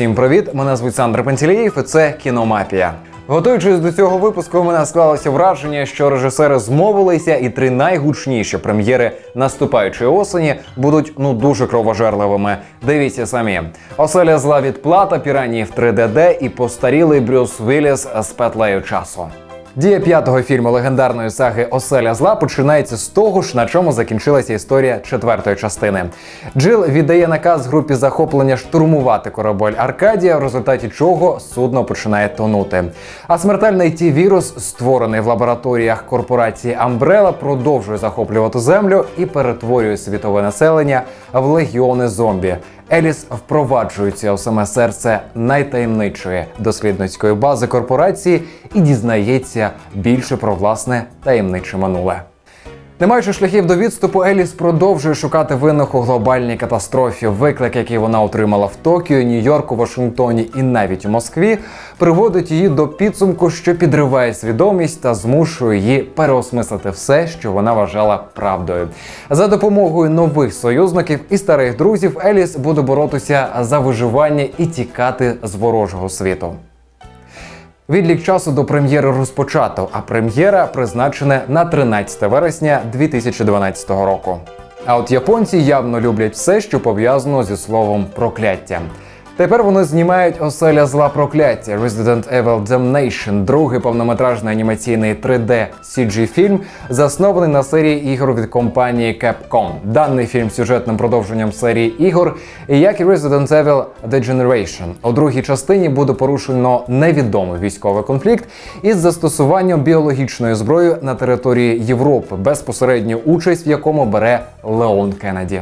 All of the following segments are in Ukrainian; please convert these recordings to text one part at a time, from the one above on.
Усім привіт! Мене звуть Сандр Пантелеєв і це кіномапія. Готуючись до цього випуску, у мене склалося враження, що режисери змовилися, і три найгучніші прем'єри наступаючої осені будуть ну дуже кровожерливими. Дивіться самі: оселя зла відплата, піранії в 3DD і постарілий Брюс Вілліс з петлею часу. Дія п'ятого фільму легендарної саги Оселя зла починається з того ж, на чому закінчилася історія четвертої частини. Джил віддає наказ групі захоплення штурмувати корабель Аркадія, в результаті чого судно починає тонути. А смертельний ті вірус, створений в лабораторіях корпорації Umbrella, продовжує захоплювати землю і перетворює світове населення в легіони зомбі. Еліс впроваджується у саме серце найтаємничої дослідницької бази корпорації і дізнається більше про власне таємниче минуле. Не маючи шляхів до відступу, Еліс продовжує шукати винних у глобальній катастрофі. Виклик, який вона отримала в Токіо, Нью-Йорку, Вашингтоні і навіть у Москві, приводить її до підсумку, що підриває свідомість та змушує її переосмислити все, що вона вважала правдою. За допомогою нових союзників і старих друзів Еліс буде боротися за виживання і тікати з ворожого світу. Відлік часу до прем'єри розпочато, а прем'єра призначена на 13 вересня 2012 року. А от японці явно люблять все, що пов'язано зі словом прокляття. Тепер вони знімають оселя зла прокляття Resident Evil Damnation, другий повнометражний анімаційний 3D CG фільм, заснований на серії ігор від компанії Capcom. Даний фільм сюжетним продовженням серії ігор, як і Resident Evil The Generation. У другій частині буде порушено невідомий військовий конфлікт із застосуванням біологічної зброї на території Європи, безпосередню участь в якому бере Леон Кеннеді.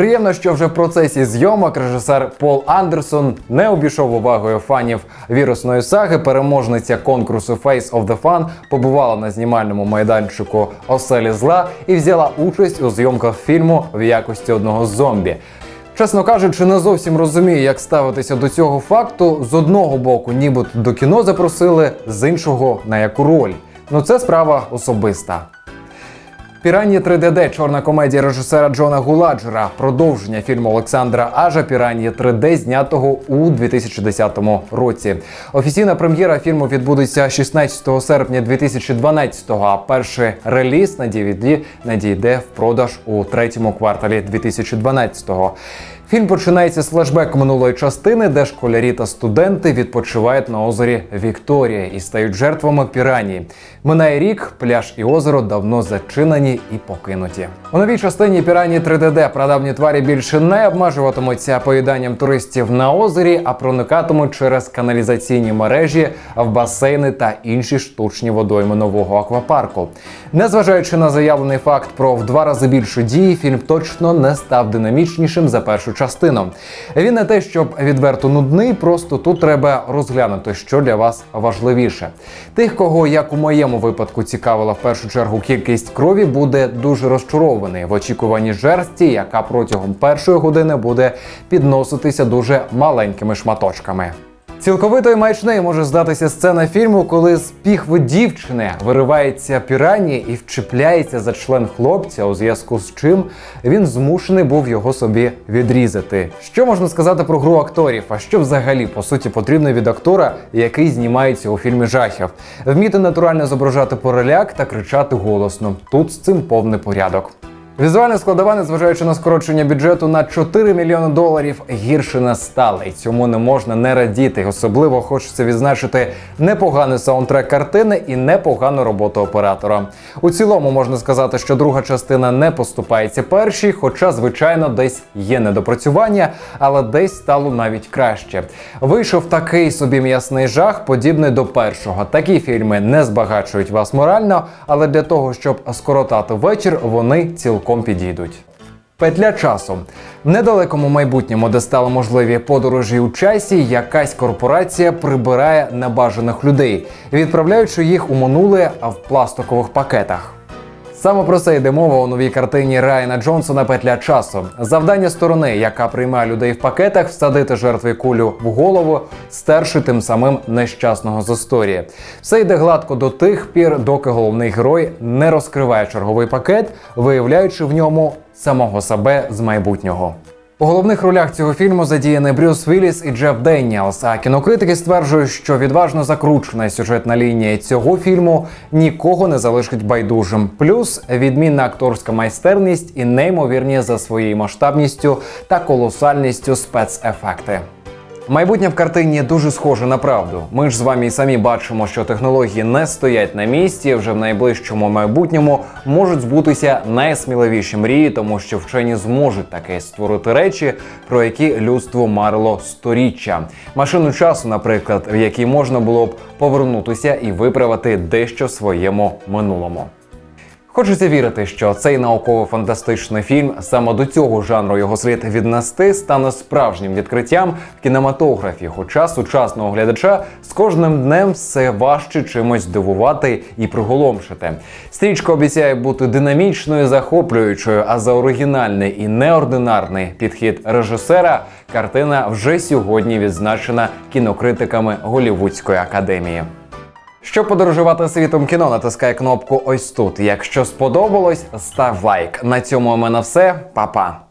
Приємно, що вже в процесі зйомок режисер Пол Андерсон не обійшов увагою фанів вірусної саги. Переможниця конкурсу Face of the Fun побувала на знімальному майданчику Оселі зла і взяла участь у зйомках фільму в якості одного зомбі. Чесно кажучи, не зовсім розумію, як ставитися до цього факту. З одного боку, нібито до кіно запросили, з іншого на яку роль. Ну це справа особиста. Піранні 3DD – чорна комедія режисера Джона Гуладжера, продовження фільму Олександра Ажа Піранні 3D, знятого у 2010 році. Офіційна прем'єра фільму відбудеться 16 серпня 2012-го, А перший реліз на DVD надійде в продаж у третьому кварталі 2012-го. Фільм починається з флешбеку минулої частини, де школярі та студенти відпочивають на озері Вікторія і стають жертвами пірані. Минає рік, пляж і озеро давно зачинені і покинуті. У новій частині пірані 3DD прадавні тварі більше не обмежуватимуться поїданням туристів на озері, а проникатимуть через каналізаційні мережі в басейни та інші штучні водойми нового аквапарку. Незважаючи на заявлений факт про в два рази більше дії, фільм точно не став динамічнішим за першу частину. Він не те, щоб відверто нудний, просто тут треба розглянути, що для вас важливіше. Тих, кого як у моєму випадку цікавила в першу чергу кількість крові, буде дуже розчарований в очікуванні жерсті, яка протягом першої години буде підноситися дуже маленькими шматочками. Цілковитою маячнею може здатися сцена фільму, коли з піхви дівчини виривається пірані і вчіпляється за член хлопця, у зв'язку з чим він змушений був його собі відрізати. Що можна сказати про гру акторів? А що взагалі по суті потрібно від актора, який знімається у фільмі жахів? Вміти натурально зображати переляк та кричати голосно. Тут з цим повний порядок. Візуальна складова, незважаючи на скорочення бюджету на 4 мільйони доларів, гірше не стала, і цьому не можна не радіти. Особливо хочеться відзначити непоганий саундтрек картини і непогану роботу оператора. У цілому можна сказати, що друга частина не поступається першій, хоча, звичайно, десь є недопрацювання, але десь стало навіть краще. Вийшов такий собі м'ясний жах, подібний до першого. Такі фільми не збагачують вас морально, але для того, щоб скоротати вечір, вони цілком цілком підійдуть. Петля часу в недалекому майбутньому, де стали можливі подорожі у часі, якась корпорація прибирає небажаних людей, відправляючи їх у минуле в пластикових пакетах. Саме про це йде мова у новій картині Райана Джонсона Петля часу. Завдання сторони, яка приймає людей в пакетах, всадити жертві кулю в голову, стерши тим самим нещасного з історії. Все йде гладко до тих пір, доки головний герой не розкриває черговий пакет, виявляючи в ньому самого себе з майбутнього. У головних ролях цього фільму задіяні Брюс Вілліс і Джеф Денніелс. А кінокритики стверджують, що відважно закручена сюжетна лінія цього фільму нікого не залишить байдужим. Плюс відмінна акторська майстерність і неймовірні за своєю масштабністю та колосальністю спецефекти. Майбутнє в картині дуже схоже на правду. Ми ж з вами і самі бачимо, що технології не стоять на місці. Вже в найближчому майбутньому можуть збутися найсміливіші мрії, тому що вчені зможуть таке створити речі, про які людство марило сторіччя. Машину часу, наприклад, в якій можна було б повернутися і виправити дещо в своєму минулому. Хочеться вірити, що цей науково-фантастичний фільм саме до цього жанру його слід віднести стане справжнім відкриттям в кінематографі. Хоча сучасного глядача з кожним днем все важче чимось здивувати і приголомшити. Стрічка обіцяє бути динамічною, захоплюючою, а за оригінальний і неординарний підхід режисера картина вже сьогодні відзначена кінокритиками Голівудської академії. Щоб подорожувати світом кіно, натискай кнопку ось тут. Якщо сподобалось, став лайк. На цьому у мене все, Па-па.